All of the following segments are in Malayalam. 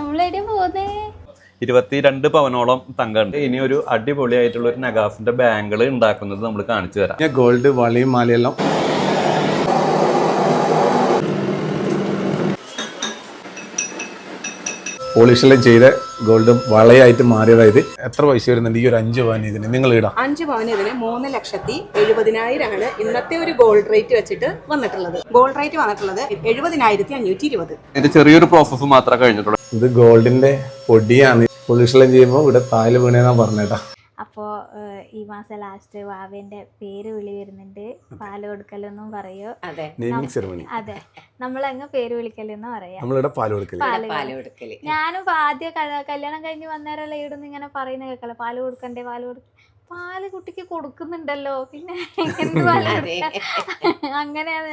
നമ്മളെവിടെ പോകുന്നേ ഇരുപത്തിരണ്ട് പവനോളം തങ്കമുണ്ട് ഇനി ഒരു അടിപൊളിയായിട്ടുള്ള ഒരു നഗാസിന്റെ ബാങ്കിൾ ഉണ്ടാക്കുന്നത് നമ്മൾ കാണിച്ചു തരാം. ഗോൾഡ് വളയും മാലയെല്ലാം പോളിഷെല്ലാം ചെയ്ത് ഗോൾഡ് വളയായിട്ട് മാറിയതായത് എത്ര പൈസ വരുന്നുണ്ട് ഈ ഒരു അഞ്ച് പവൻ ഇതിന്? നിങ്ങൾ ഇടാം. അഞ്ച് പവന് ഇതിന് മൂന്ന് ലക്ഷത്തി എഴുപതിനായിരമാണ് ഇന്നത്തെ ഒരു ഗോൾഡ് റേറ്റ് വെച്ചിട്ട് വന്നിട്ടുള്ളത്. ഗോൾഡ് റേറ്റ് വന്നിട്ടുള്ളത് എഴുപതിനായിരത്തി അഞ്ഞൂറ്റി ഇരുപത്. ഇതിന്റെ ചെറിയൊരു പ്രോസസ്സ് മാത്രമേ കഴിഞ്ഞിട്ടുള്ളൂ. ഇത് ഗോൾഡിന്റെ പൊടിയാണ്. പോളിഷെല്ലാം ചെയ്യുമ്പോൾ ഇവിടെ താൽ വീണേന്നാ പറഞ്ഞേട്ടാ. അപ്പോൾ ഈ മാസം ലാസ്റ്റ് വാവേന്റെ പേര് വിളി വരുന്നുണ്ട്. പാൽ കൊടുക്കലെന്നും പറയോ. അതെ. നെയ്മിങ് സെറമണി അതെ. നമ്മളങ്ങ് പേര് വിളിക്കലെന്ന് പറയാം. ഞാനും ആദ്യം കല്യാണം കഴിഞ്ഞ് വന്നേരല്ലേ ഇവിടുന്ന് ഇങ്ങനെ പറയുന്ന കേൾക്കല പാൽ കൊടുക്കണ്ടേ? പാൽ കൊടുക്ക പാൽ കുട്ടിക്ക് കൊടുക്കുന്നുണ്ടല്ലോ. പിന്നെ. അങ്ങനെയാണ്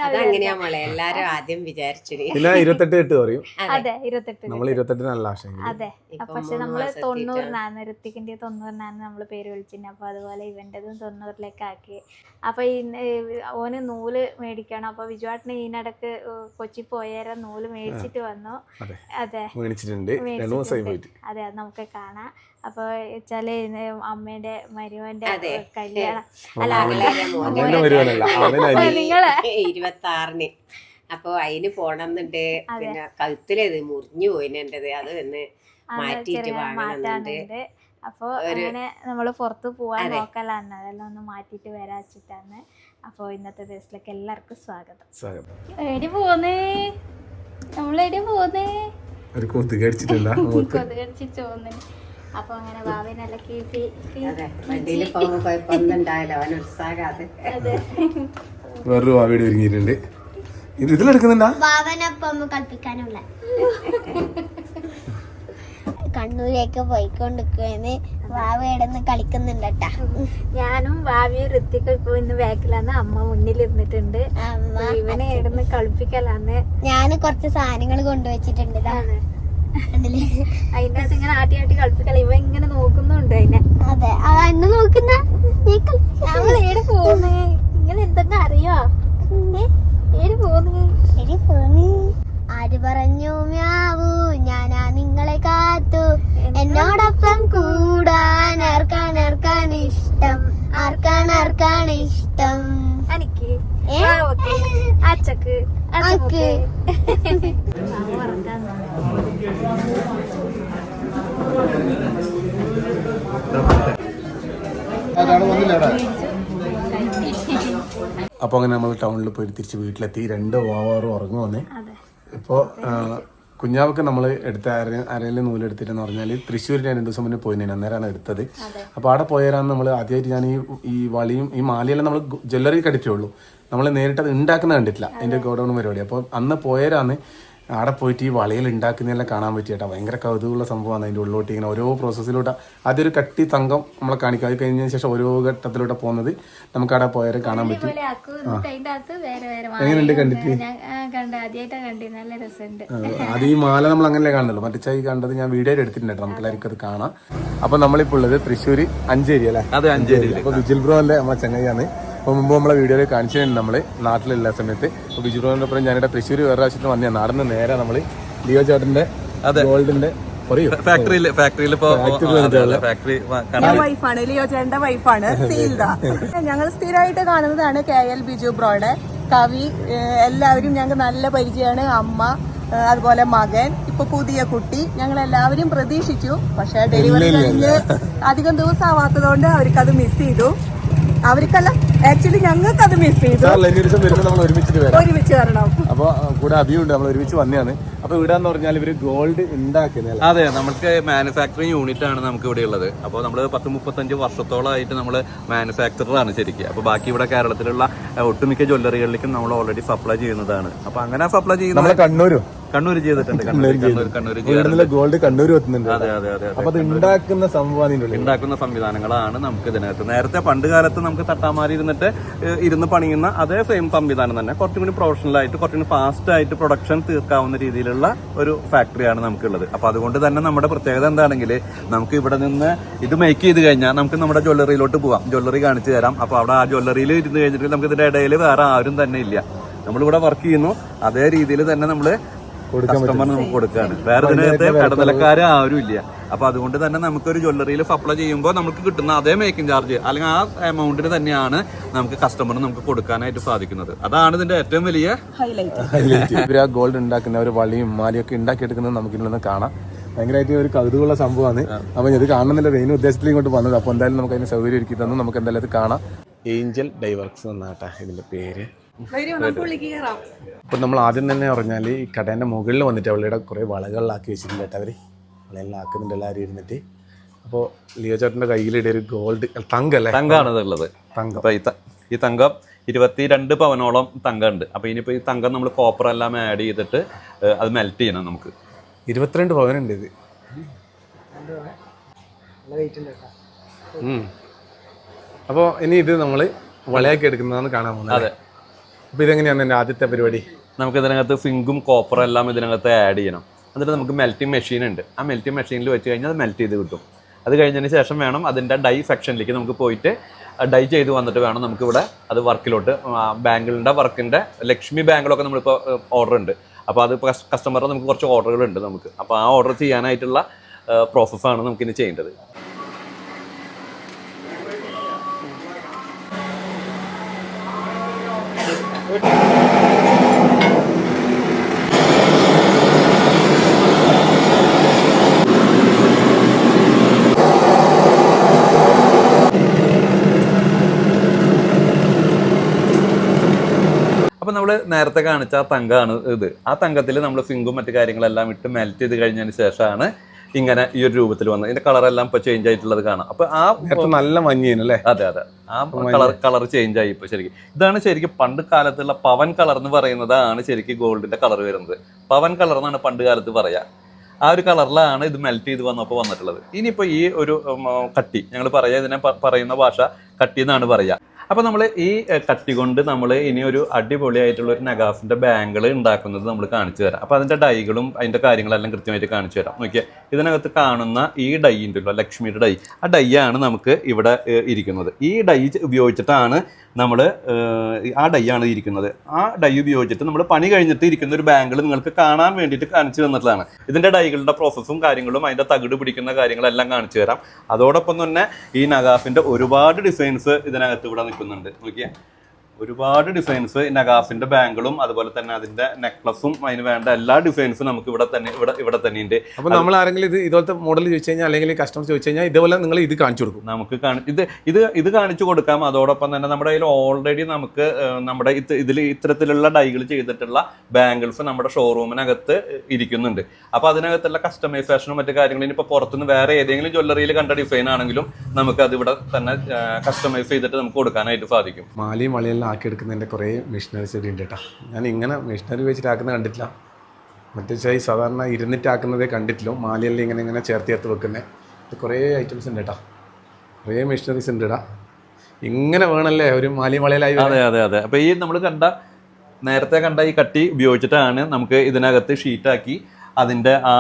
എല്ലാരും ആദ്യം വിചാരിച്ചു പിന്നെ ഇരുപത്തെട്ട് എട്ട് പറയും. അതെ ഇരുപത്തെട്ട് നമ്മൾ ഇരുപത്തെട്ടിനല്ല അതെ. പക്ഷെ നമ്മൾ തൊണ്ണൂറിനാണ് ഋത്തിക്കിന്റെ തൊണ്ണൂറിനാണ് നമ്മൾ പേര് വിളിച്ചിരുന്നത്. അപ്പൊ അതുപോലെ ഇവന്റേതും തൊണ്ണൂറിലേക്ക് ആക്കി അപ്പൊ ഓന് നൂൽ മേടിക്കണം. അപ്പൊ വിജുവാട്ടിന് ഈനടക്ക് കൊച്ചി പോയേരെ നൂൽ മേടിച്ചിട്ട് വന്നു. അതെ. മേടിച്ചിട്ടുണ്ട്. അതെ നമുക്ക് കാണാം. അപ്പൊ വെച്ചാൽ അമ്മേന്റെ മരുവന്റെ കല്യാണം. അല്ല, നിങ്ങളെ ഇരുപത്തി ആറിന് അപ്പൊ അതിന് പോണെന്നുണ്ട്. പിന്നെ കഴുത്തിലേത് മുറിഞ്ഞു പോയിനെണ്ടത് അത് ഒന്ന് മാറ്റിയിട്ട് ചെറിയ വാങ്ങണമെന്നുണ്ട് മാറ്റാനുണ്ട്. അപ്പൊ അങ്ങനെ നമ്മൾ പുറത്ത് പോവാൻ നോക്കലാണ് അതെല്ലാം ഒന്ന് മാറ്റിട്ട് വരാ വെച്ചിട്ടാണ്. അപ്പൊ ഇന്നത്തെ ദിവസത്തിലേക്ക് എല്ലാവർക്കും സ്വാഗതം. സ്വാഗതം. എവിടെ പോന്നേ. നമ്മളെടി പോന്നേ. ഒരു കൊതുക് അടിച്ചിട്ടില്ല കൊതുകടിച്ചിട്ട് പോകുന്നു അപ്പൊ അങ്ങനെ ഭാവിനല്ല കീപ്പി വണ്ടിയിൽ പോകുമ്പോ കുഴപ്പമൊന്നുണ്ടാവില്ല അവൻ ഉത്സാഹാത് വേറൊരു ഭാവിയുടെ ഒരുങ്ങിയിട്ടുണ്ട്. ഇത് ഇതിലെടുക്കുന്നുണ്ടാ ഭാവനൊപ്പം കളിപ്പിക്കാനുള്ള. കണ്ണൂരേക്ക് പോയിക്കൊണ്ടിരിക്കുന്ന വാവ ഇടന്ന് കളിക്കുന്നുണ്ടട്ടാ ഞാനും വാവിയും ഋത്തിക്കും ഇപ്പൊ ഇന്ന് ബാക്കിലാന്ന് അമ്മ മുന്നിൽ ഇരുന്നിട്ടുണ്ട്. അമ്മ. ഇവനെ ഇടന്ന് കളിപ്പിക്കലാന്ന്. ഞാൻ കുറച്ച് സാധനങ്ങൾ കൊണ്ടുവച്ചിട്ടുണ്ട്? അതിന്റെ അകത്ത് ഇങ്ങനെ ആട്ടി ആട്ടി കളിപ്പിക്കല ഇവ ഇങ്ങനെ നോക്കുന്നുണ്ട് അതിനെ. അതെ. ആ എന്നെ നോക്കുന്ന. നമ്മൾ ഏട് പോന്ന് നിങ്ങൾ എന്തൊക്കെ അറിയോ? ഏട് പോന്ന് എടി പോന്ന്. ആര് പറഞ്ഞു മ്യാവൂ ഞാനാ നിങ്ങളെ കാത്തു. എന്നോടൊപ്പം കൂടാൻ ആർക്കാണ് ആർക്കാണ് ഇഷ്ടം? ആർക്കാണ് അച്ചക്ക് ഇഷ്ടം? എനിക്ക്? ഓക്കെ. അപ്പോൾ അങ്ങനെ നമ്മൾ ടൗണിൽ പോയി തിരിച്ച് വീട്ടിലെത്തി. രണ്ട് വാവാറും ഉറങ്ങു വന്നേ. അതെ. ഇപ്പോൾ കുഞ്ഞാവക്ക് നമ്മൾ എടുത്ത അര അരയിൽ നൂലെടുത്തിട്ടെന്ന് പറഞ്ഞാൽ തൃശ്ശൂർ ഞാൻ രണ്ട് ദിവസം മുന്നേ പോയി അന്നേരമാണ് എടുത്തത്. അപ്പോൾ അവിടെ പോയാലാണ് നമ്മൾ ആദ്യമായിട്ട് ഞാൻ ഈ ഈ വളിയും ഈ മാലയെല്ലാം നമ്മൾ ജ്വല്ലറി കടിച്ചുള്ളൂ നമ്മൾ നേരിട്ട് അത് ഉണ്ടാക്കുന്ന കണ്ടിട്ടില്ല. അതിന്റെ ഗോഡൗൺ പരിപാടി. അപ്പോൾ അന്ന് പോയാരാണ് അവിടെ പോയിട്ട് ഈ വളയിൽ ഉണ്ടാക്കുന്നതെല്ലാം കാണാൻ പറ്റിയേട്ടാ. ഭയങ്കര കൗതുകമുള്ള സംഭവമാണ് അതിന്റെ ഉള്ളിലോട്ട് ഇങ്ങനെ ഓരോ പ്രോസസ്സിലൂടെ അതൊരു കട്ടി തങ്കം നമ്മളെ കാണിക്കും. അത് കഴിഞ്ഞതിന് ശേഷം ഓരോ ഘട്ടത്തിലൂടെ പോകുന്നത് നമുക്ക് അവിടെ പോയാൽ കാണാൻ പറ്റും. എങ്ങനെയുണ്ട് കണ്ടിട്ട്? അത് ഈ മാല നമ്മൾ അങ്ങനെയല്ലേ കാണുന്നുള്ളൂ മറ്റേ ഈ കണ്ടത് ഞാൻ വീഡിയോയിൽ എടുത്തിട്ടുണ്ട് നമുക്ക് എല്ലാവർക്കും അത് കാണാം. അപ്പൊ നമ്മളിപ്പോൾ ഉള്ളത് തൃശ്ശൂർ അഞ്ചേരി അല്ലേ? അതെ അഞ്ചേരി അപ്പൊ വിജിൽ ബ്രോ അല്ലേ? നമ്മളെ ചങ്ങയാണ് അപ്പൊ മുമ്പ് നമ്മളെ വീഡിയോയിൽ കാണിച്ചിട്ടുണ്ട് നമ്മൾ നാട്ടിലുള്ള സമയത്ത്. അപ്പോൾ ബിജു ബ്രോന്റെ ഒപ്പം ഞാനിവിടെ തൃശ്ശൂർ വേറെ ആവശ്യത്തിന് വന്നതാണ് നടന്ന് നേരെ നമ്മൾ ലിയോ ചേട്ടന്റെ അതെ. ഗോൾഡിന്റെ ഫാക്ടറിയിൽ ഫാക്ടറിയിൽ ഇപ്പോ ഫാക്ടറി വൈഫാണ് ലിയോ ചേട്ടന്റെ വൈഫാണ് സീൽദ. ഞങ്ങൾ സ്ഥിരമായിട്ട് കാണുന്നതാണ് കെ എൽ ബിജു ബ്രോയുടെ കവി എല്ലാവരും ഞങ്ങൾക്ക് നല്ല പരിചയമാണ് അമ്മ അതുപോലെ മകൻ ഇപ്പൊ പുതിയ കുട്ടി. ഞങ്ങൾ എല്ലാവരും പ്രതീക്ഷിച്ചു പക്ഷെ ഡെലിവറി കഴിഞ്ഞ് അധികം ദിവസം ആവാത്തതുകൊണ്ട് അത് മിസ് ചെയ്തു. അവർക്കല്ല ആക്ച്വലി ഞങ്ങൾക്ക് അത് മിസ് ചെയ്തു ഒരുമിച്ച് വരണം. അപ്പൊ കൂടെ അഭിയുണ്ട് നമ്മൾ ഒരുമിച്ച് വന്നതാണ്. അപ്പൊ ഇവിടെ എന്ന് പറഞ്ഞാൽ ഇവർ ഗോൾഡ് ഉണ്ടാക്കുന്നത് അതെ നമുക്ക് മാനുഫാക്ചറിങ് യൂണിറ്റ് ആണ് നമുക്ക് ഇവിടെ ഉള്ളത്. അപ്പോൾ നമ്മൾ പത്ത് മുപ്പത്തഞ്ച് വർഷത്തോളമായിട്ട് നമ്മൾ മാനുഫാക്ചറാണ് ശരിക്കും. അപ്പോൾ ബാക്കി ഇവിടെ കേരളത്തിലുള്ള ഒട്ടുമിക്ക ജ്വല്ലറികളിലേക്കും നമ്മൾ ഓൾറെഡി സപ്ലൈ ചെയ്യുന്നതാണ്. അപ്പോൾ അങ്ങനെ സപ്ലൈ ചെയ്യുന്ന കണ്ണൂരും. കണ്ണൂർ ചെയ്തിട്ടുണ്ട് കണ്ണൂർ ഗോൾഡ് കണ്ണൂർ എത്തുന്നുണ്ട് അതെ അതെ അതെ അപ്പൊ അത് ഉണ്ടാക്കുന്ന സംഭവമാണ് ഉണ്ടാക്കുന്ന സംവിധാനങ്ങളാണ് നമുക്ക് ഇതിനകത്ത് നേരത്തെ പണ്ട് കാലത്ത് നമുക്ക് തട്ടാമാരി ഇരുന്നിട്ട് ഇരുന്ന് പണിയുന്ന അതേ സെയിം സംവിധാനം തന്നെ. കുറച്ചും കൂടി പ്രൊഫഷണൽ ആയിട്ട് കുറച്ചും കൂടി ഫാസ്റ്റ് ആയിട്ട് പ്രൊഡക്ഷൻ തീർക്കാവുന്ന രീതിയിലുള്ള ഒരു ഫാക്ടറിയാണ് നമുക്കുള്ളത്. അപ്പൊ അതുകൊണ്ട് തന്നെ നമ്മുടെ പ്രത്യേകത എന്താണെങ്കിൽ നമുക്ക് ഇവിടെ നിന്ന് ഇത് മേക്ക് ചെയ്ത് കഴിഞ്ഞാൽ നമുക്ക് നമ്മുടെ ജ്വല്ലറിയിലോട്ട് പോവാം. ജ്വല്ലറി കാണിച്ചു തരാം. അപ്പൊ അവിടെ ആ ജ്വല്ലറിയിൽ ഇരുന്ന് കഴിഞ്ഞിട്ട് നമുക്ക് ഇതിന്റെ ഇടയിൽ വേറെ ആരും തന്നെ ഇല്ല. നമ്മളിവിടെ വർക്ക് ചെയ്യുന്നു. അതേ രീതിയിൽ തന്നെ നമ്മൾ കൊടുക്കാൻ കസ്റ്റമർ നമുക്ക് കൊടുക്കുകയാണ് വേറെ ഇതിനകത്ത് ഇടനിലക്കാര് ആരും ഇല്ല. അപ്പൊ അതുകൊണ്ട് തന്നെ നമുക്ക് ഒരു ജ്വല്ലറിയിൽ സപ്ലൈ ചെയ്യുമ്പോൾ നമുക്ക് കിട്ടുന്ന അതേ മേക്കിംഗ് ചാർജ് അല്ലെങ്കിൽ ആ എമൗണ്ടിന് തന്നെയാണ് നമുക്ക് കസ്റ്റമറിന് നമുക്ക് കൊടുക്കാനായിട്ട് സാധിക്കുന്നത്. അതാണ് ഇതിന്റെ ഏറ്റവും വലിയ ഹൈലൈറ്റ് ഗോൾഡ് ഉണ്ടാക്കുന്ന ഒരു വളിയും മാലയൊക്കെ ഉണ്ടാക്കിയെടുക്കുന്നത് നമുക്ക് ഇതിൽ നിന്ന് കാണാം. ഭയങ്കരമായിട്ട് ഒരു കൗതുകമുള്ള സംഭവമാണ്. അപ്പൊ ഇത് കാണുന്നില്ല. മെയിൻ ഉദ്ദേശത്തിൽ ഇങ്ങോട്ട് വന്നത്. അപ്പൊ എന്തായാലും നമുക്ക് അതിന് സൗകര്യം ഒരുക്കി തന്നു. നമുക്ക് എന്തായാലും ഇത് കാണാം. ഏഞ്ചൽ ഡൈവർക്സ് എന്നാട്ടാ ഇതിന്റെ പേര്. അപ്പൊ നമ്മൾ ആദ്യം തന്നെ പറഞ്ഞാൽ ഈ കടേന്റെ മുകളിൽ വന്നിട്ട് അവളുടെ കുറെ വളകളിലാക്കി വെച്ചിട്ടുണ്ട് കേട്ടോ അവർ. വളയെല്ലാം ആക്കുന്നുണ്ട് എല്ലാവരും ഇരുന്നിട്ട് അപ്പോൾ ലിയോ ചേട്ടന്റെ കയ്യിലിടെ ഒരു ഗോൾഡ് തങ്കല്ലേ? തങ്കാണ് ഇതുള്ളത് തങ്കം. ഈ തങ്കം ഇരുപത്തി തങ്കം ഇരുപത്തിരണ്ട് പവനോളം തങ്കമുണ്ട്. അപ്പൊ ഇനിയിപ്പോ ഈ തങ്കം നമ്മൾ കോപ്പർ എല്ലാം ആഡ് ചെയ്തിട്ട് അത് മെൽറ്റ് ചെയ്യണം നമുക്ക്. ഇരുപത്തിരണ്ട് പവനുണ്ട് ഇത്. അപ്പോൾ ഇനി ഇത് നമ്മൾ വളയാക്കി എടുക്കുന്നതാണ് കാണാൻ പോകുന്നത് അതെ. അപ്പോൾ ഇതെങ്ങനെയാണ് എന്റെ ആദ്യത്തെ പരിപാടി? നമുക്ക് ഇതിനകത്ത് സിങ്കും കോപ്പറും എല്ലാം ഇതിനകത്ത് ആഡ് ചെയ്യണം. എന്നിട്ട് നമുക്ക് മെൽറ്റിംഗ് മെഷീൻ ഉണ്ട്. ആ മെൽറ്റിംഗ് മെഷീനിൽ വെച്ച് കഴിഞ്ഞാൽ അത് മെൽറ്റ് ചെയ്ത് കിട്ടും. അത് കഴിഞ്ഞതിന് ശേഷം വേണം അതിന്റെ ഡൈ സെക്ഷനിലേക്ക് നമുക്ക് പോയിട്ട് ഡൈ ചെയ്ത് വന്നിട്ട് വേണം നമുക്ക് ഇവിടെ അത് വർക്കിലോട്ട് ബാങ്കിളിന്റെ വർക്കിന്റെ ലക്ഷ്മി ബാങ്കിലൊക്കെ നമ്മളിപ്പോൾ ഓർഡർ ഉണ്ട്. അപ്പോൾ അത് കസ്റ്റമറിന് നമുക്ക് കുറച്ച് ഓർഡറുകളുണ്ട് നമുക്ക്. അപ്പോൾ ആ ഓർഡർ ചെയ്യാനായിട്ടുള്ള പ്രോസസ്സാണ് നമുക്കിനി ചെയ്യേണ്ടത്. അപ്പോൾ നമ്മൾ നേരത്തെ കാണിച്ച ആ തങ്കമാണ് ഇത്. ആ തങ്കത്തിൽ നമ്മൾ സിങ്കും മറ്റു കാര്യങ്ങളെല്ലാം ഇട്ട് മെൽറ്റ് ചെയ്ത് കഴിഞ്ഞതിന് ശേഷമാണ് ഇങ്ങനെ ഈ ഒരു രൂപത്തിൽ വന്നത് ഇതിന്റെ കളറെല്ലാം ഇപ്പൊ ചേഞ്ച് ആയിട്ടുള്ളത് കാണാം. അപ്പൊ ആ നല്ല മഞ്ഞല്ലേ അതെ അതെ. ആ കളർ കളർ ചേഞ്ച് ആയി ഇപ്പൊ ശരിക്കും. ഇതാണ് ശരിക്കും പണ്ട് കാലത്തുള്ള പവൻ കളർ എന്ന് പറയുന്നതാണ് ശരിക്കും ഗോൾഡിന്റെ കളർ വരുന്നത്. പവൻ കളർ എന്നാണ് പണ്ട് കാലത്ത് പറയാ. ആ ഒരു കളറിലാണ് ഇത് മെൽറ്റ് ചെയ്ത് വന്നപ്പോൾ വന്നിട്ടുള്ളത്. ഇനിയിപ്പോ ഈ ഒരു കട്ടി. ഞങ്ങൾ പറയാ ഇതിനെ പറയുന്ന ഭാഷ കട്ടി എന്നാണ് പറയാ. അപ്പൊ നമ്മൾ ഈ കത്തി കൊണ്ട് നമ്മൾ ഇനി ഒരു അടിപൊളിയായിട്ടുള്ള ഒരു നഗാഫിന്റെ ബാങ്കുകൾ ഉണ്ടാക്കുന്നത് നമ്മൾ കാണിച്ചു തരാം. അപ്പോൾ അതിന്റെ ഡൈകളും അതിന്റെ കാര്യങ്ങളെല്ലാം കൃത്യമായിട്ട് കാണിച്ചു തരാം. നോക്കിയാൽ ഇതിനകത്ത് കാണുന്ന ഈ ഡൈ ഉണ്ടല്ലോ ലക്ഷ്മിയുടെ ഡൈ. ആ ഡൈ ആണ് നമുക്ക് ഇവിടെ ഇരിക്കുന്നത്. ഈ ഡൈ ഉപയോഗിച്ചിട്ടാണ് നമ്മൾ ആ ഡൈ ആണ് ഇരിക്കുന്നത്. ആ ഡൈ ഉപയോഗിച്ചിട്ട് നമ്മൾ പണി കഴിഞ്ഞിട്ട് ഇരിക്കുന്ന ഒരു ബാങ്കിൾ നിങ്ങൾക്ക് കാണാൻ വേണ്ടിയിട്ട് കാണിച്ചു തന്നിട്ടുള്ളതാണ്. ഇതിന്റെ ഡൈകളുടെ പ്രോസസ്സും കാര്യങ്ങളും അതിന്റെ തകിട് പിടിക്കുന്ന കാര്യങ്ങളെല്ലാം കാണിച്ചു തരാം. അതോടൊപ്പം തന്നെ ഈ നഗാഫിന്റെ ഒരുപാട് ഡിസൈൻസ് ഇതിനകത്ത് ഇവിടെ നിൽക്കുന്നുണ്ട് നോക്കിയേ. ഒരുപാട് ഡിസൈൻസ് നഗാസിന്റെ ബാങ്കിളും അതുപോലെ തന്നെ അതിന്റെ നെക്ലസും അതിന് വേണ്ട എല്ലാ ഡിസൈൻസും നമുക്ക് ഇവിടെ തന്നെ ഇവിടെ ഇവിടെ തന്നെ ഉണ്ട് അപ്പോൾ നമ്മൾ ആരെങ്കിലും ഇത് ഇതുപോലത്തെ മോഡൽ ചോദിച്ചു കഴിഞ്ഞാൽ അല്ലെങ്കിൽ കസ്റ്റമർ ചോദിച്ചു കഴിഞ്ഞാൽ ഇതുപോലെ നിങ്ങൾ ഇത് കാണിച്ചു കൊടുക്കും. നമുക്ക് ഇത് ഇത് ഇത് കാണിച്ചു കൊടുക്കാം. അതോടൊപ്പം തന്നെ നമ്മുടെ കയ്യിൽ ഓൾറെഡി നമുക്ക് നമ്മുടെ ഇത് ഇതിൽ ഇത്തരത്തിലുള്ള ഡൈകൾ ചെയ്തിട്ടുള്ള ബാങ്കിൾസ് നമ്മുടെ ഷോറൂമിനകത്ത് ഇരിക്കുന്നുണ്ട്. അപ്പോൾ അതിനകത്തുള്ള കസ്റ്റമൈസേഷനും മറ്റു കാര്യങ്ങളും ഇനിയിപ്പോൾ പുറത്തുനിന്ന് വേറെ ഏതെങ്കിലും ജ്വല്ലറിയിൽ കണ്ട ഡിസൈൻ ആണെങ്കിലും നമുക്ക് അത് ഇവിടെ തന്നെ കസ്റ്റമൈസ് ചെയ്തിട്ട് നമുക്ക് കൊടുക്കാനായിട്ട് സാധിക്കും. മാലിയും വളയെല്ലാം ആക്കിയെടുക്കുന്നതിന്റെ കുറേ മെഷീനറീസ് ഇവിടെ ഉണ്ട് കേട്ടോ. ഞാൻ ഇങ്ങനെ മെഷീനറി വെച്ചിട്ട് ആക്കുന്നത് കണ്ടിട്ടില്ല. മറ്റേ ചായ സാധാരണ ഇരുന്നിട്ട് ആക്കുന്നതേ കണ്ടിട്ടില്ല. മാലയെല്ലാം ഇങ്ങനെ ഇങ്ങനെ ചേർത്ത് ചേർത്ത് വെക്കുന്നത് കുറേ ഐറ്റംസ് ഉണ്ട് കേട്ടോ. കുറേ മെഷീനറീസ് ഉണ്ട് ഇടാ ഇങ്ങനെ വേണമല്ലേ ഒരു വരാൻ. അതെ അതെ അതെ. അപ്പോൾ ഈ നമ്മൾ കണ്ട നേരത്തെ കണ്ട ഈ കട്ടി ഉപയോഗിച്ചിട്ടാണ് നമുക്ക് ഇതിനകത്ത് ഷീറ്റാക്കി അതിന്റെ ആ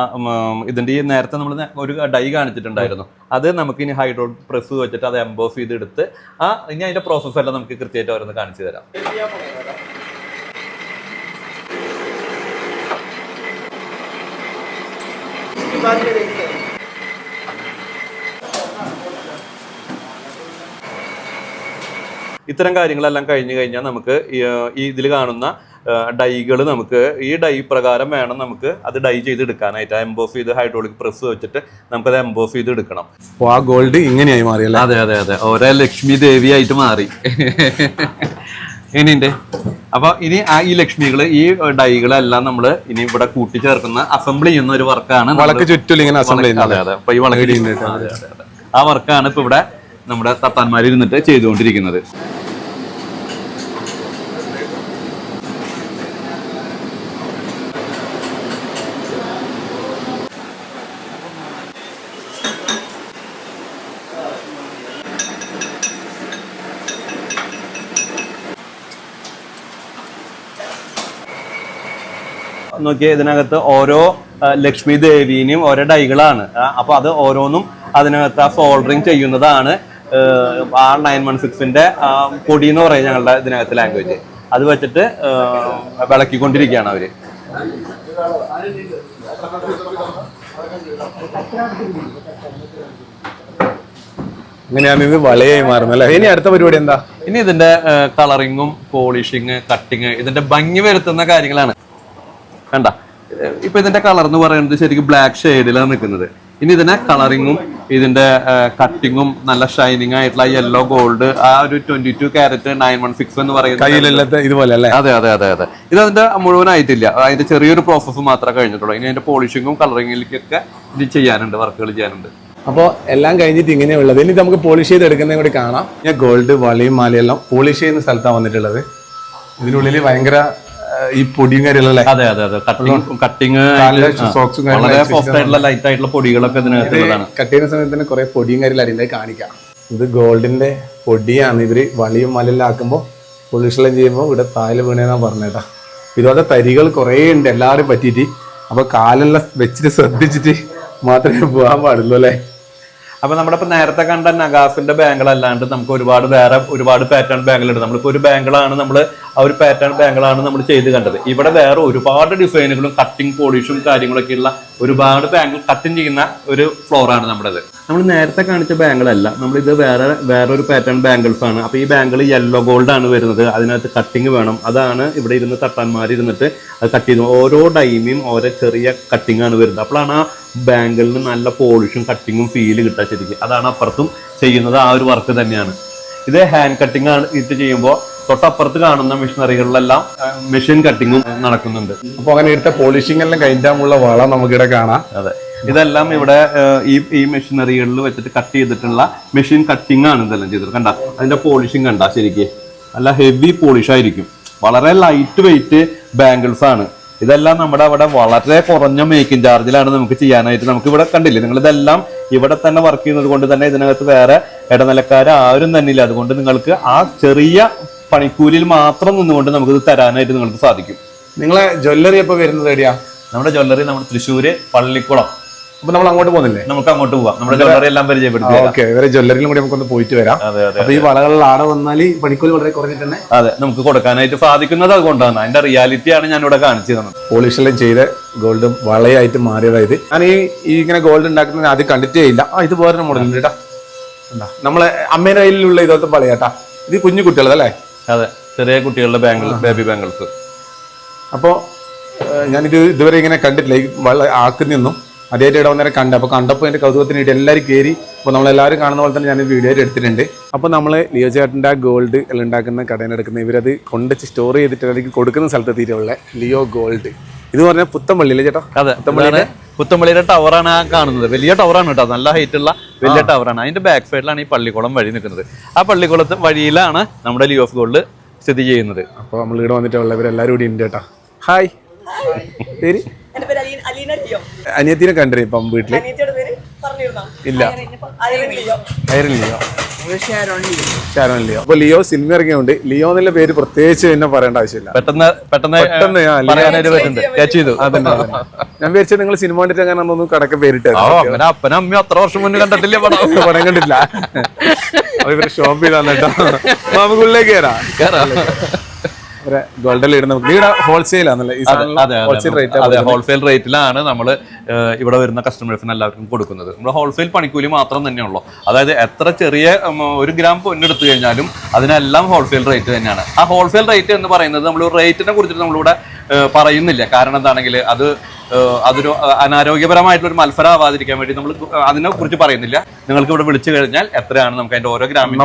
ഇതിന്റെ ഈ നേരത്തെ നമ്മൾ ഒരു ഡൈ കാണിച്ചിട്ടുണ്ടായിരുന്നു. അത് നമുക്ക് ഇനി ഹൈഡ്രോ പ്രസ് വെച്ചിട്ട് അത് എംബോസ് ചെയ്തെടുത്ത് ആ ഇനി അതിന്റെ പ്രോസസ്സ് എല്ലാം നമുക്ക് കൃത്യമായിട്ട് ഓരോന്ന് കാണിച്ചു തരാം. ഇത്തരം കാര്യങ്ങളെല്ലാം കഴിഞ്ഞു കഴിഞ്ഞാൽ നമുക്ക് ഈ ഇതിൽ കാണുന്ന ഡൈകൾ നമുക്ക് ഈ ഡൈ പ്രകാരം വേണം നമുക്ക് അത് ഡൈ ചെയ്ത് എടുക്കാനായിട്ട് എംബോഫ് ചെയ്ത് ഹൈഡ്രോളിക് പ്രസ് വെച്ചിട്ട് നമുക്കത് എംബോഫ് ചെയ്ത് എടുക്കണം ആ ഗോൾഡ് ഇങ്ങനെയായി മാറിയല്ലേ? അതെ അതെ അതെ. ഓരോ ലക്ഷ്മി ദേവിയായിട്ട് മാറി. ഇനിയുണ്ട് അപ്പൊ ഇനി ആ ഈ ലക്ഷ്മികൾ ഈ ഡൈകളെല്ലാം നമ്മൾ ഇനി ഇവിടെ കൂട്ടിച്ചേർക്കുന്ന അസംബിൾ ചെയ്യുന്ന ഒരു വർക്കാണ് വളക്ക് ചുറ്റും ഇങ്ങനെ അസംബിൾ ചെയ്യുന്നത് അതെ അതെ. അപ്പൊ ഈ വളക്ക് ആ വർക്കാണ് ഇപ്പൊ ഇവിടെ നമ്മുടെ തത്താന്മാരിരുന്നിട്ട് ചെയ്തുകൊണ്ടിരിക്കുന്നത്. നോക്കിയാൽ ഇതിനകത്ത് ഓരോ ലക്ഷ്മി ദേവീനെയും ഓരോ ഡൈകളാണ്. അപ്പൊ അത് ഓരോന്നും അതിനകത്ത് ആ ഫോൾഡറിങ് ചെയ്യുന്നതാണ് ആ നയൻ വൺ സിക്സിന്റെ പൊടി എന്ന് പറയും ഞങ്ങളുടെ ഇതിനകത്ത് ലാംഗ്വേജ് അത് വെച്ചിട്ട് വിളക്കിക്കൊണ്ടിരിക്കുകയാണ് അവർ. വളയായി ഇനി അടുത്ത പരിപാടി എന്താ? ഇനി ഇതിന്റെ കളറിങ്ങും പോളിഷിങ് കട്ടിങ് ഇതിന്റെ ഭംഗി വരുത്തുന്ന കാര്യങ്ങളാണ്. കണ്ട? ഇപ്പൊ ഇതിന്റെ കളർ എന്ന് പറയുന്നത് ശരിക്കും ബ്ലാക്ക് ഷെയ്ഡിലാണ് നിൽക്കുന്നത്. ഇനി ഇതിനെ കളറിങ്ങും ഇതിന്റെ കട്ടിങ്ങും നല്ല ഷൈനിങ് ആയിട്ടുള്ള യെല്ലോ ഗോൾഡ് ആ ഒരു twenty two carat nine one six എന്ന് പറയുന്നത് ഇതുപോലെ അല്ലേ? അതെ അതെ അതെ അതെ. ഇത് അതിന്റെ മുഴുവനായിട്ടില്ല. അതിന്റെ ചെറിയൊരു പ്രോസസ്സ് മാത്രമേ കഴിഞ്ഞിട്ടുള്ളൂ. ഇനി അതിന്റെ പോളിഷിങ്ങും കളറിങ്ങിലേക്കൊക്കെ ഇത് ചെയ്യാനുണ്ട് വർക്കുകൾ ചെയ്യാനുണ്ട്. അപ്പോൾ എല്ലാം കഴിഞ്ഞിട്ട് ഇങ്ങനെയുള്ളത് ഇനി നമുക്ക് പോളിഷ് ചെയ്ത് എടുക്കുന്നതും കൂടി കാണാം. ഞാൻ ഗോൾഡ് വളയും മാലയെല്ലാം പോളിഷ് ചെയ്യുന്ന സ്ഥലത്താണ് വന്നിട്ടുള്ളത്. ഇതിനുള്ളിൽ ഭയങ്കര ഈ പൊടിയും കാര്യമല്ലേ അതെ അതെ അതെ. കട്ടിങ് കട്ടിങ് വളരെ സോഫ്റ്റ് ആയിട്ടുള്ള ലൈറ്റ് ആയിട്ടുള്ള പൊടികളൊക്കെ ഇതിനകത്തുള്ളതാണ് കട്ട് ചെയ്യുന്ന സമയത്ത് തന്നെ കുറെ പൊടിയും കാര്യമില്ല അതിന്റെ കാണിക്കാം. ഇത് ഗോൾഡിന്റെ പൊടിയാണ്. ഇവർ വളിയും മലെല്ലാം ആക്കുമ്പോൾ പൊളിഷെല്ലാം ചെയ്യുമ്പോൾ ഇവിടെ താൽ വീണേന്നാ പറഞ്ഞേട്ടാ ഇതുപോലെ തരികൾ കുറേ ഉണ്ട്. എല്ലാവരും പറ്റിയിട്ട്. അപ്പൊ കാലെല്ലാം വെച്ചിട്ട് ശ്രദ്ധിച്ചിട്ട് മാത്രമേ പോകാൻ പാടുള്ളൂ അല്ലേ? അപ്പൊ നമ്മുടെ ഇപ്പൊ നേരത്തെ കണ്ട നഗാസിന്റെ ബാങ്കുകൾ അല്ലാണ്ട് നമുക്ക് ഒരുപാട് വേറെ ഒരുപാട് പാറ്റേൺ ബാങ്കുകളുണ്ട് നമ്മളിപ്പോ ഒരു ബാങ്കുകളാണ് നമ്മൾ ആ ഒരു പാറ്റേൺ ബാങ്കുകളാണ് നമ്മൾ ചെയ്ത് കണ്ടത്. ഇവിടെ വേറെ ഒരുപാട് ഡിസൈനുകളും കട്ടിങ് പോളിഷും കാര്യങ്ങളൊക്കെ ഉള്ള ഒരുപാട് ബാങ്കിൾ കട്ടിങ് ചെയ്യുന്ന ഒരു ഫ്ലോറാണ് നമ്മുടേത്. നമ്മൾ നേരത്തെ കാണിച്ച ബാങ്കിളല്ല നമ്മൾ ഇത് വേറെ വേറെ ഒരു പാറ്റേൺ ബാങ്കിൾസ് ആണ്. അപ്പോൾ ഈ ബാങ്കിൾ യെല്ലോ ഗോൾഡ് ആണ് വരുന്നത്. അതിനകത്ത് കട്ടിങ് വേണം. അതാണ് ഇവിടെ ഇരുന്ന് തട്ടാന്മാരിരുന്നിട്ട് അത് കട്ട് ചെയ്യുന്നത്. ഓരോ ഡൈമിയും ഓരോ ചെറിയ കട്ടിങ് ആണ് വരുന്നത്. അപ്പോഴാണ് ആ ബാങ്കിളിന് നല്ല പോളിഷും കട്ടിങ്ങും ഫീൽ കിട്ടുക ശരിക്കും. അതാണ് അപ്പുറത്തും ചെയ്യുന്നത്. ആ ഒരു വർക്ക് തന്നെയാണ്. ഇത് ഹാൻഡ് കട്ടിങ് ആണ് ഇട്ട് ചെയ്യുമ്പോൾ തൊട്ടപ്പുറത്ത് കാണുന്ന മെഷീനറികളിലെല്ലാം മെഷീൻ കട്ടിങ്ങും നടക്കുന്നുണ്ട്. അപ്പോൾ അങ്ങനെ എടുത്ത പോളിഷിംഗ് എല്ലാം കഴിഞ്ഞാമുള്ള വള നമുക്കിവിടെ കാണാം. അതെ. ഇതെല്ലാം ഇവിടെ ഈ ഈ മെഷീനറികളിൽ വെച്ചിട്ട് കട്ട് ചെയ്തിട്ടുള്ള മെഷീൻ കട്ടിംഗ് ആണ് ഇതെല്ലാം ചെയ്തത്. കണ്ട? അതിന്റെ പോളിഷിങ് കണ്ട? ശരിക്ക്. നല്ല ഹെവി പോളിഷ് ആയിരിക്കും. വളരെ ലൈറ്റ് വെയിറ്റ് ബാംഗിൾസ് ആണ്. ഇതെല്ലാം നമ്മുടെ അവിടെ വളരെ കുറഞ്ഞ മേക്കിംഗ് ചാർജിലാണ് നമുക്ക് ചെയ്യാനായിട്ട് നമുക്ക് ഇവിടെ കണ്ടില്ലേ? നിങ്ങൾ ഇതെല്ലാം ഇവിടെ തന്നെ വർക്ക് ചെയ്യുന്നത് കൊണ്ട് തന്നെ ഇതിനകത്ത് വേറെ ഇടനിലക്കാർ ആരും തന്നെ ഇല്ല. അതുകൊണ്ട് നിങ്ങൾക്ക് ആ ചെറിയ പണിക്കൂലിയിൽ മാത്രം നിന്നുകൊണ്ട് നമുക്ക് ഇത് തരാനായിട്ട് നിങ്ങൾക്ക് സാധിക്കും. നിങ്ങളെ ജ്വല്ലറി എപ്പോ വരുന്നത് എവിടെയാ നമ്മുടെ ജ്വല്ലറി നമ്മുടെ തൃശ്ശൂര് പള്ളിക്കുളം. അപ്പൊ നമ്മൾ അങ്ങോട്ട് പോകുന്നില്ലേ? നമുക്ക് അങ്ങോട്ട് പോവാം. നമ്മുടെ ജ്വല്ലറി എല്ലാം പരിചയപ്പെടുത്തി. ഓക്കെ. ഇവരെ ജ്വല്ലറിയിലും കൂടി നമുക്കൊന്ന് പോയിട്ട് വരാം. അതെ അതെ അപ്പൊ ഈ വളകളിൽ ആടെ വന്നാൽ പണിക്കൂലി വളരെ കുറഞ്ഞിട്ട് തന്നെ അതെ നമുക്ക് കൊടുക്കാനായിട്ട് സാധിക്കുന്നത് അതുകൊണ്ടാണ്. അതിന്റെ റിയാലിറ്റി ആണ് ഞാൻ ഇവിടെ കാണിച്ചു തന്നത്. പോളിഷ് എല്ലാം ചെയ്ത് ഗോൾഡ് വളയായിട്ട് മാറിയതായത് ഞാൻ ഈ ഇങ്ങനെ ഗോൾഡ് ഉണ്ടാക്കുന്നത് ആദ്യം കണ്ടിട്ടേ ഇല്ല. ആ ഇത് വേറെ മോഡൽ ഉണ്ട് കേട്ടാ നമ്മളെ അമ്മേന്റെ കയ്യിലുള്ള ഇതൊക്കെ വളയാട്ടാ. ഇത് കുഞ്ഞു കുട്ടികളതല്ലേ അതെ ചെറിയ കുട്ടികളുടെ ബാങ്കിൾ ബേബി ബാങ്കിൾസ് അപ്പോൾ ഞാനിത് ഇതുവരെ ഇങ്ങനെ കണ്ടിട്ടില്ല. ഈ വള ആക്കുന്നൊന്നും ആദ്യമായിട്ട് ഇവിടെ വന്നേരം കണ്ട. അപ്പോൾ കണ്ടപ്പോൾ എന്റെ കൗതുകത്തിന് വേണ്ടി എല്ലാവരും കയറി അപ്പോൾ നമ്മളെല്ലാവരും കാണുന്ന പോലെ തന്നെ ഞാൻ വീഡിയോ എടുത്തിട്ടുണ്ട്. അപ്പോൾ നമ്മൾ ലിയോ ചേട്ടന്റെ ഗോൾഡ് എല്ലാം ഉണ്ടാക്കുന്ന കടയിൽ എടുക്കുന്ന ഇവരത് കൊണ്ടുവച്ച് സ്റ്റോർ ചെയ്തിട്ട് അതിലേക്ക് കൊടുക്കുന്ന സ്ഥലത്ത് തീരുള്ള ലിയോ ഗോൾഡ് ഇത് പറഞ്ഞാൽ പുത്തമ്പള്ളി അല്ലേ ചേട്ടാ? അതെ പുത്തമ്പള്ളിയുടെ ടവറാണ് ആ കാണുന്നത്. വലിയ ടവറാണ് കേട്ടോ. നല്ല ഹൈറ്റ് ഉള്ള വലിയ ടവറാണ് അതിന്റെ ബാക്ക് സൈഡിലാണ് ഈ പള്ളിക്കുളം വഴി നിൽക്കുന്നത്. ആ പള്ളിക്കുളത്ത് വഴിയിലാണ് നമ്മുടെ ലിയോ ഓഫ് ഗോൾഡ് സ്ഥിതി ചെയ്യുന്നത്. അപ്പോൾ നമ്മൾ ഇവിടെ വന്നിട്ടുള്ളവരെല്ലാവരും കൂടി ഉണ്ട് കേട്ടോ. ഹായ് പേര് എന്റെ പേര് അലീന അലീന ലിയോ അനിയത്തിനെ കണ്ടേ ഇപ്പം വീട്ടിൽ? അനിയത്തിയുടെ പേര് പറഞ്ഞിരുന്നോ? ഇല്ല. ലിയോ. Sharon Leo. അപ്പൊ ലിയോ സിനിമ ഇറങ്ങിയുണ്ട് ലിയോ എന്നുള്ള പേര് പ്രത്യേകിച്ച് പിന്നെ പറയേണ്ട ആവശ്യമില്ല. പെട്ടെന്ന് പെട്ടെന്ന് പറയാനായിട്ട് പറ്റുന്നുണ്ട്. ക്യാച്ച് ചെയ്തു. അതന്നെ. ഞാൻ വിചാരിച്ചത് നിങ്ങൾ സിനിമ കണ്ടിട്ട് അങ്ങനെ ഒന്നും കടക്ക പേരിട്ട് ഓ അങ്ങനെ അപ്പനും അമ്മയും അത്ര വർഷം മുന്നേ കണ്ടിട്ടില്ല പടം? പടം കണ്ടില്ല അവർ ഷോപ്പ് ചെയ്താന്ന് നമുക്ക് ഉള്ളിലേക്ക് കയറാം കേറാം. നമുക്ക് ഇവിടെ ഹോൾസെയിൽ ആണല്ലേ? ഹോൾസെയിൽ റേറ്റിലാണ് നമ്മൾ ഇവിടെ വരുന്ന കസ്റ്റമേഴ്സിന് എല്ലാവർക്കും കൊടുക്കുന്നത്. നമ്മൾ ഹോൾസെയിൽ പണിക്കൂലി മാത്രം തന്നെയുള്ളൂ. അതായത് എത്ര ചെറിയ ഒരു ഗ്രാം പൊന്നെടുത്തു കഴിഞ്ഞാലും അതിനെല്ലാം ഹോൾസെയിൽ റേറ്റ് തന്നെയാണ്. ആ ഹോൾസെയിൽ റേറ്റ് എന്ന് പറയുന്നത് നമ്മൾ റേറ്റിനെ കുറിച്ചിട്ട് നമ്മളിവിടെ പറയുന്നില്ല. കാരണം എന്താണെങ്കിൽ അത് അതൊരു അനാരോഗ്യപരമായിട്ടുള്ള ഒരു മത്സരം ആവാതിരിക്കാൻ വേണ്ടി നമ്മൾ അതിനെ കുറിച്ച് പറയുന്നില്ല. നിങ്ങൾക്ക് ഇവിടെ വിളിച്ചു കഴിഞ്ഞാൽ എത്രയാണ് നമുക്ക് അതിന്റെ ഓരോ ഗ്രാമീണ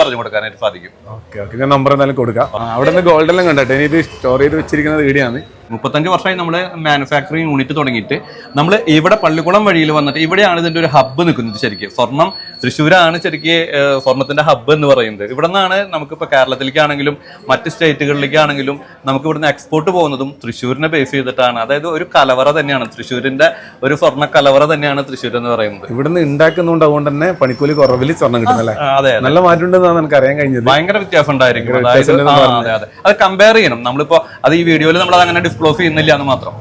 പറഞ്ഞു കൊടുക്കാനായിട്ട് സാധിക്കും. Okay okay. ഞാൻ നമ്പർ എന്തായാലും കൊടുക്കാം. ആ, അവിടെ നിന്ന് ഗോൾഡ് എല്ലാം ഇനി ഇത് സ്റ്റോർ ചെയ്ത് വെച്ചിരിക്കുന്ന വീടിയാണ് മുപ്പത്തഞ്ച് വർഷമായി നമ്മൾ മാനുഫാക്ചറിങ് യൂണിറ്റ് തുടങ്ങിയിട്ട് നമ്മൾ ഇവിടെ പള്ളിക്കുളം വഴിയിൽ വന്നിട്ട് ഇവിടെയാണ് ഇതിന്റെ ഒരു ഹബ്ബ് നിൽക്കുന്നത് ശരിക്കും. സ്വർണം തൃശ്ശൂരാണ് ശരിക്കും സ്വർണത്തിന്റെ ഹബ്ബ് എന്ന് പറയുന്നത്. ഇവിടെ നിന്നാണ് നമുക്കിപ്പോൾ കേരളത്തിലേക്കാണെങ്കിലും മറ്റ് സ്റ്റേറ്റുകളിലേക്കാണെങ്കിലും നമുക്ക് ഇവിടുന്ന് എക്സ്പോർട്ട് പോകുന്നതും തൃശ്ശൂരിനെ ബേസ് ചെയ്തിട്ടാണ് അതായത് ഒരു കലവറ തന്നെയാണ്. തൃശ്ശൂരിന്റെ ഒരു സ്വർണ കലവറ തന്നെയാണ് തൃശ്ശൂർ എന്ന് പറയുന്നത്. ഇവിടുന്ന് ഉണ്ടാക്കുന്നുണ്ട് അതുകൊണ്ട് തന്നെ പണിക്കൂലി കുറവിൽ സ്വർണം കിട്ടുന്നല്ലേ അതെ നല്ല മാറ്റമുണ്ടെന്നാണ് നമുക്ക് അറിയാൻ കഴിഞ്ഞത്. ഭയങ്കര വ്യത്യാസം ഉണ്ടായിരിക്കും. അതായത് അത് കമ്പയർ ചെയ്യണം. നമ്മളിപ്പോ അത് ഈ വീഡിയോയിൽ നമ്മൾ അങ്ങനെ ഡിസ്ക്ലോസ് ചെയ്യുന്നില്ല എന്ന് മാത്രം.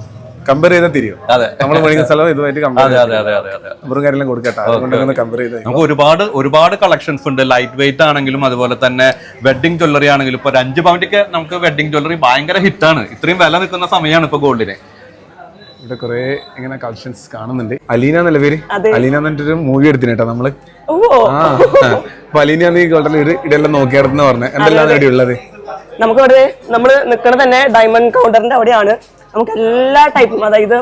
കമ്പയർ ചെയ്താൽ തിരിയും. നമ്മൾ മേടിക്കുന്ന സ്ഥലം ഇതുമായിട്ട് കമ്പയർ അതെ അതെ അതെ അതെ നമ്പറും കാര്യമെല്ലാം കൊടുക്കട്ടെ. അതുകൊണ്ട് കമ്പയർ ചെയ്ത് നമുക്ക് ഒരുപാട് ഒരുപാട് കളക്ഷൻസ് ഉണ്ട്. ലൈറ്റ് വെയിറ്റ് ആണെങ്കിലും അതുപോലെ തന്നെ വെഡിങ് ജ്വല്ലറി ആണെങ്കിലും. ഇപ്പൊ ഒരു അഞ്ച് പൗണ്ടിക്ക് നമുക്ക് വെഡിങ് ജ്വല്ലറി ഭയങ്കര ഹിറ്റാണ് ഇത്രയും വില നിൽക്കുന്ന സമയമാണ് ഇപ്പൊ ഗോൾഡിന് ഇവിടെ കുറെ ഇങ്ങനെ കളക്ഷൻസ് കാണുന്നുണ്ട്. അലീന എന്നല്ല പേര്? അലീന എന്നിട്ടൊരു മൂവി എടുത്തിന് കേട്ടോ നമ്മൾ. അപ്പൊ അലീന ഈ ഗോൾഡിൽ ഒരു ഇതെല്ലാം പറഞ്ഞ. പറഞ്ഞത് എന്തെല്ലാം ഇവിടെ ഉള്ളത്? നമുക്ക് അവിടെ നമ്മൾ നിക്കണ തന്നെ ഡയമണ്ട് കൗണ്ടറിന്റെ അവിടെയാണ്. നമുക്ക് എല്ലാ ടൈപ്പും അതായത്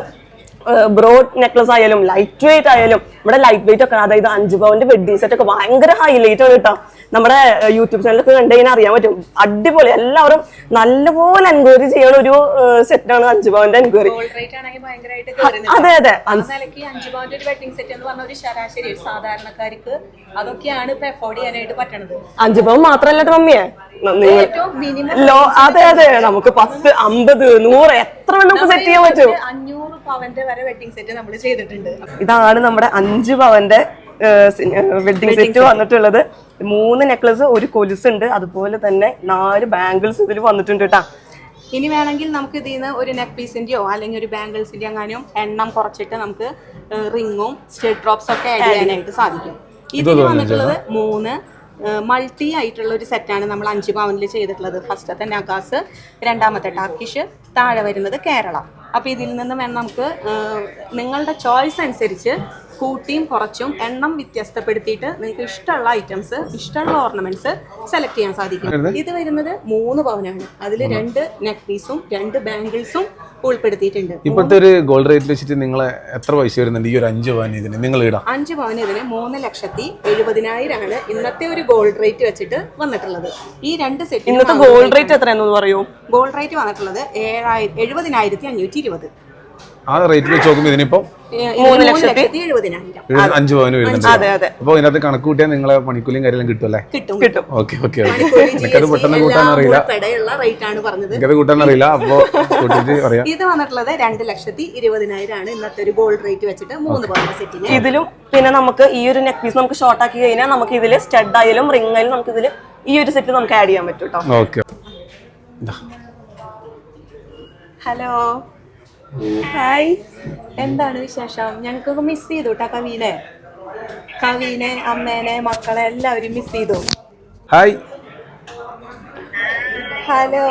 ബ്രോഡ് നെക്ലസ് ആയാലും ലൈറ്റ് വെയിറ്റ് ആയാലും നമ്മുടെ ലൈറ്റ് വെയിറ്റ് ഒക്കെ അതായത് അഞ്ച് പവന്റെ വെഡ്ഡിങ് സെറ്റ് ഒക്കെ ഭയങ്കര ഹൈലൈറ്റ് ആണ് കേട്ടോ. നമ്മുടെ യൂട്യൂബ് ചാനലൊക്കെ കണ്ടു കഴിഞ്ഞാൽ അറിയാൻ പറ്റും. അടിപൊളി. എല്ലാവരും നല്ലപോലെ എൻക്വയറി ചെയ്യുന്ന ഒരു സെറ്റാണ് അഞ്ചു പവന്റെ എൻക്വയറി അതെ അതെ. അഞ്ച് പവൻ മാത്രല്ല മമ്മിയെ. ലോ അതെ അതെ. നമുക്ക് പത്ത് അമ്പത് നൂറ് എത്ര വേണം നമുക്ക് സെറ്റ് ചെയ്യാൻ പറ്റും? അഞ്ഞൂറ് പവന്റെ വരെ വെഡിങ് സെറ്റ് നമ്മൾ ചെയ്തിട്ടുണ്ട്. ഇതാണ് നമ്മുടെ അഞ്ച് പവന്റെ വെഡിങ് സെറ്റ് വന്നിട്ടുള്ളത്. മൂന്ന് നെക്ലസ് ഒരു കൊലുസ് ഉണ്ട് അതുപോലെ തന്നെ നാല് ബാംഗിൾസ് ഇതിൽ വന്നിട്ടുണ്ട് കേട്ടാ ഇനി വേണമെങ്കിൽ നമുക്ക് ഇതിൽ നിന്ന് ഒരു നെക്ക് പീസിന്റെയോ അല്ലെങ്കിൽ ഒരു ബാംഗിൾസിന്റെ എങ്ങാനും എണ്ണം കുറച്ചിട്ട് നമുക്ക് റിങ്ങും സ്റ്റെഡ് ഡ്രോപ്സ് ഒക്കെ ആഡ് ചെയ്യാനായിട്ട് സാധിക്കും. ഇതിൽ വന്നിട്ടുള്ളത് മൂന്ന് മൾട്ടി ആയിട്ടുള്ള ഒരു സെറ്റാണ് നമ്മൾ അഞ്ച് പവനിൽ ചെയ്തിട്ടുള്ളത്. ഫസ്റ്റത്തെ നഗാസ് രണ്ടാമത്തെ ടർക്കിഷ് താഴെ വരുന്നത് കേരള. അപ്പോൾ ഇതിൽ നിന്ന് വേണം നമുക്ക് നിങ്ങളുടെ ചോയ്സ് അനുസരിച്ച് കൂട്ടിയും കുറച്ചും എണ്ണം വ്യത്യസ്തപ്പെടുത്തിയിട്ട് നിങ്ങൾക്ക് ഇഷ്ടമുള്ള ഐറ്റംസ് ഇഷ്ടമുള്ള ഓർണമെന്റ്സ് സെലക്ട് ചെയ്യാൻ സാധിക്കും. ഇത് വരുന്നത് മൂന്ന് പവനാണ്. അതിൽ രണ്ട് നെക്ക് പീസും രണ്ട് ബാംഗിൾസും ഉൾപ്പെടുത്തിയിട്ടുണ്ട്. ഇപ്പോഴത്തെ ഒരു ഗോൾഡ് റേറ്റ് വെച്ചിട്ട് നിങ്ങളെ എത്ര പൈസ വരുന്നുണ്ട്? ഈ ഒരു അഞ്ച് പവൻ ഇതിന് നിങ്ങൾ ഇടാം. അഞ്ച് പവന് ഇതിന് മൂന്ന് ലക്ഷത്തി എഴുപതിനായിരമാണ് ഇന്നത്തെ ഒരു ഗോൾഡ് റേറ്റ് വെച്ചിട്ട് വന്നിട്ടുള്ളത്. ഈ രണ്ട് സെറ്റ് ഇന്നത്തെ ഗോൾഡ് റേറ്റ് എത്രയാണെന്ന് പറയൂ. ഗോൾഡ് റേറ്റ് വന്നിട്ടുള്ളത് ഏഴായിരം എഴുപതിനായിരത്തി അഞ്ഞൂറ്റി ഇരുപത്. ആ റേറ്റ് വെച്ച് നോക്കുമ്പോൾ ഇതിനിപ്പം മൂന്ന് ലക്ഷത്തി അഞ്ച് പവന് വരുന്നുണ്ട്. അതെ അതെ. അപ്പോൾ ഇതിനകത്ത് കണക്ക് കൂട്ടിയാൽ നിങ്ങളെ പണിക്കൂലിയും കാര്യമെല്ലാം കിട്ടുമല്ലേ കിട്ടും ഓക്കെ ഓക്കെ എനിക്കത് പെട്ടെന്ന് കൂട്ടാൻ അറിയില്ല. ഉൾപ്പെടെയുള്ള റേറ്റ് ആണ് പറഞ്ഞത്. എനിക്കത് കൂട്ടാൻ അറിയില്ല. അപ്പോൾ കൂട്ടിട്ട് പറയാം. ഇത് വന്നിട്ടുള്ളത് രണ്ട് ലക്ഷത്തി ഇരുപതിനായിരമാണ് ഇന്നത്തെ ഒരു ഗോൾഡ് റേറ്റ് വെച്ചിട്ട് മൂന്ന് പവന്റെ സെറ്റിന് ഇതിലും പിന്നെ നമുക്ക് ഈ ഒരു നെക്ക് പീസ് നമുക്ക് ഷോർട്ട് ആക്കി കഴിഞ്ഞാൽ നമുക്ക് ഇതിൽ സ്റ്റഡ് ആയാലും റിംഗ് ആയാലും നമുക്ക് ഇതിൽ ഈ ഒരു സെറ്റ് നമുക്ക് ആഡ് ചെയ്യാൻ പറ്റും കേട്ടോ ഓക്കെ. ഹലോ ഹായ് എന്താണ് വിശേഷം? ഞങ്ങൾക്ക് മിസ് ചെയ്തു കേട്ടോ കവീനെ. കവീനെ അമ്മേനെ മക്കളെ എല്ലാവരും മിസ് ചെയ്തു. ഹായ് ഹലോ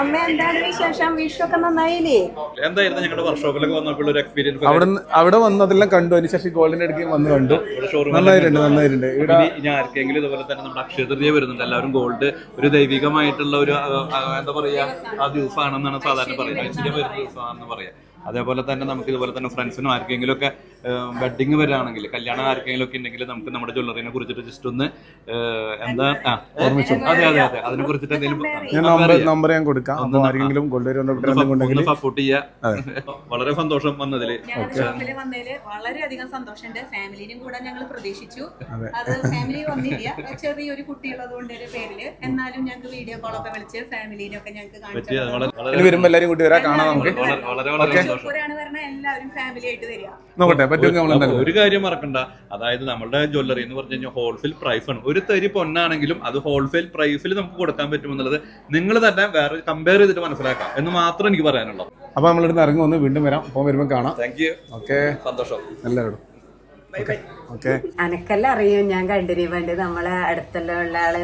അമ്മ എന്താണ് വിശേഷം? വിഷു ഒക്കെ നന്നായില്ലേ? എന്തായിരുന്നു ഞങ്ങളുടെ വർക്ക്ഷോപ്പിലൊക്കെ വന്നപ്പോൾ ഒരു എക്സ്പീരിയൻസ് അവിടെ വന്നതെല്ലാം വന്ന് അതെല്ലാം കണ്ടു. അതിന് ശേഷം ഗോൾഡിന്റെ അടുത്ത് വന്ന് കണ്ടു. നന്നായിട്ടുണ്ട് നന്നായിട്ടുണ്ട്. ഇവിടെ ഇനി ആർക്കെങ്കിലും ഇതുപോലെ തന്നെ നമ്മുടെ അക്ഷയ തൃതീയ വരുന്നുണ്ട്. എല്ലാവരും ഗോൾഡ് ഒരു ദൈവികമായിട്ടുള്ള ഒരു എന്താ പറയാ ആ ദിവസമാണെന്നാണ് സാധാരണ പറയുന്നത്. ഐശ്വര്യം വരുന്ന ദിവസമാണെന്ന് പറയാം. അതേപോലെ തന്നെ നമുക്ക് ഇതുപോലെ തന്നെ ഫ്രണ്ട്സിനും ആർക്കെങ്കിലും ഒക്കെ വെഡിങ് വരാണെങ്കിൽ കല്യാണം ആർക്കെങ്കിലും ഒക്കെ ഉണ്ടെങ്കിൽ നമുക്ക് നമ്മുടെ ജ്വല്ലറിനെ കുറിച്ചിട്ട് ജസ്റ്റ് ഒന്ന് എന്താ ആ, അതെ അതെ അതെ. അതിനെ കുറിച്ചിട്ട് എന്തെങ്കിലും ഞാൻ നമ്പർ ഞാൻ കൊടുക്കാം. ആരെങ്കിലും ഗോൾഡ് സപ്പോർട്ട് ചെയ്യുക വളരെ സന്തോഷം വന്നതിൽ. വന്നതിൽ വളരെയധികം സന്തോഷമുണ്ട്. ഫാമിലിനും കൂടെ ഞങ്ങൾ പ്രതീക്ഷിച്ചു. അത്. ഫാമിലി വന്നില്ല. ചെറിയൊരു കുട്ടിയുള്ളത് കൊണ്ട് ഒരു പേരിൽ. എന്നാലും ഞങ്ങൾക്ക് വീഡിയോ കോളൊക്കെ വിളിച്ച് ഫാമിലിനൊക്കെ ഞങ്ങൾക്ക് കാണിച്ചു വരുമ്പോൾ എല്ലാവരും കൂട്ടി വരാം. കാണാം നമുക്ക്. എല്ലാവരും ഫാമിലി ആയിട്ട് വരിക. നോക്കട്ടെ. പറ്റുമെങ്കിൽ ഒരു കാര്യം മറക്കണ്ട. അതായത് നമ്മുടെ ജ്വല്ലറി എന്ന് പറഞ്ഞു കഴിഞ്ഞാൽ ഹോൾസെയിൽ പ്രൈസ് ആണ്. ഒരു തരി പൊന്നാണെങ്കിലും അത് ഹോൾസെയിൽ പ്രൈസിൽ നമുക്ക് കൊടുക്കാൻ പറ്റുമെന്നുള്ളത് നിങ്ങൾ തന്നെ വേറെ കമ്പയർ ചെയ്തിട്ട് മനസ്സിലാക്കാം എന്ന് മാത്രം എനിക്ക് പറയാനുള്ളത്. അപ്പൊ നമ്മളിടുന്ന് ഇറങ്ങി വന്ന് വീണ്ടും വരാം. അപ്പോൾ വരുമ്പോൾ കാണാം. താങ്ക് യു ഓക്കെ സന്തോഷം. എല്ലാവരോടും. അനക്കെല്ലാം അറിയും ഞാൻ കണ്ടിരി പണ്ട് നമ്മളെ അടുത്തെല്ലാം ഉള്ള ആൾ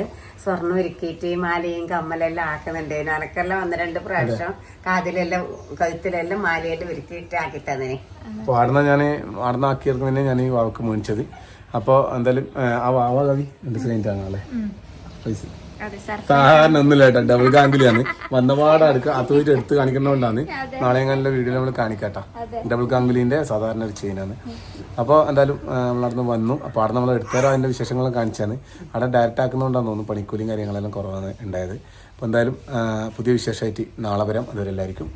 സ്വർണം ഒരുക്കിയിട്ട് മാലയും കമ്മലെല്ലാം ആക്കുന്നുണ്ടായിരുന്നു അനക്കെല്ലാം ഒന്ന് രണ്ട് പ്രാവശ്യം കാതിലെല്ലാം കഴുത്തിലെല്ലാം മാലയെല്ലാം ഒരുക്കിയിട്ട് ആക്കി തന്നെ അപ്പോൾ ഞാൻ ആടുന്ന ആക്കിയിരുന്നതിനെ ഞാൻ ഈ വാവക്ക് മേടിച്ചത്. അപ്പോൾ എന്തായാലും ആ വാവ കവി. രണ്ട് സിലിൻഡർ ആണല്ലേ സാധാരണ ഒന്നുമില്ല ഡബിൾ ഗാംഗിലാണ് വന്നപാട് അടുക്ക അതുമായിട്ട് എടുത്ത് കാണിക്കുന്നതുകൊണ്ടാണ് നാളെ എങ്ങനെ വീഡിയോ നമ്മൾ കാണിക്കാട്ടാ. ഡബിൾ ഗാംഗുലിന്റെ സാധാരണ ഒരു ചെയിനാണ് അപ്പോൾ എന്തായാലും നമ്മൾ അവിടെ വന്നു. അപ്പോൾ അവിടെ നമ്മൾ എടുത്തേരോ അതിന്റെ വിശേഷങ്ങളും കാണിച്ചാണ്. അവിടെ ഡയറക്റ്റ് ആക്കുന്നതുകൊണ്ടാണ് തോന്നുന്നു പണിക്കൂലിയും കാര്യങ്ങളെല്ലാം കുറവാണ് ഉണ്ടായത്. അപ്പോൾ എന്തായാലും പുതിയ വിശേഷമായിട്ട് നാളെ വരാം. അതുവരെ എല്ലാവർക്കും.